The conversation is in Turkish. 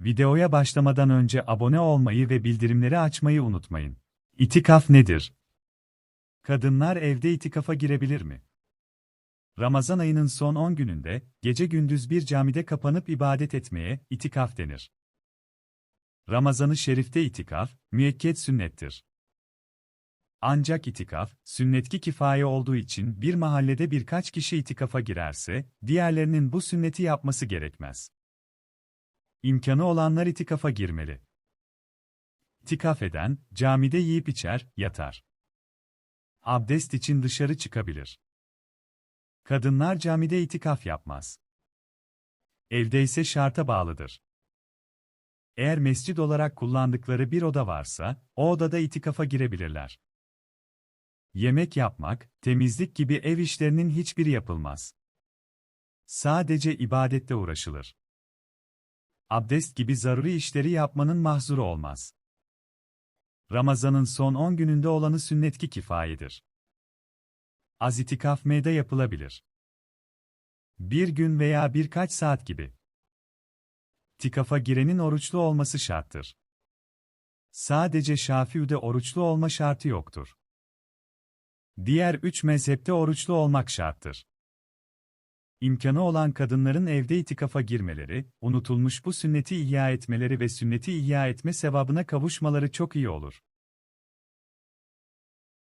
Videoya başlamadan önce abone olmayı ve bildirimleri açmayı unutmayın. İtikaf nedir? Kadınlar evde itikafa girebilir mi? Ramazan ayının son 10 gününde, gece gündüz bir camide kapanıp ibadet etmeye itikaf denir. Ramazan-ı Şerif'te itikaf, müekket sünnettir. Ancak itikaf, sünnetki kifaye olduğu için bir mahallede birkaç kişi itikafa girerse, diğerlerinin bu sünneti yapması gerekmez. İmkanı olanlar itikafa girmeli. İtikaf eden, camide yiyip içer, yatar. Abdest için dışarı çıkabilir. Kadınlar camide itikaf yapmaz. Evde ise şarta bağlıdır. Eğer mescid olarak kullandıkları bir oda varsa, o odada itikafa girebilirler. Yemek yapmak, temizlik gibi ev işlerinin hiçbiri yapılmaz. Sadece ibadette uğraşılır. Abdest gibi zaruri işleri yapmanın mahzuru olmaz. Ramazanın son 10 gününde olanı sünnetki kifayedir. Az itikaf meyde yapılabilir. Bir gün veya birkaç saat gibi. İtikafa girenin oruçlu olması şarttır. Sadece Şafii'de oruçlu olma şartı yoktur. Diğer üç mezhepte oruçlu olmak şarttır. İmkanı olan kadınların evde itikafa girmeleri, unutulmuş bu sünneti ihya etmeleri ve sünneti ihya etme sevabına kavuşmaları çok iyi olur.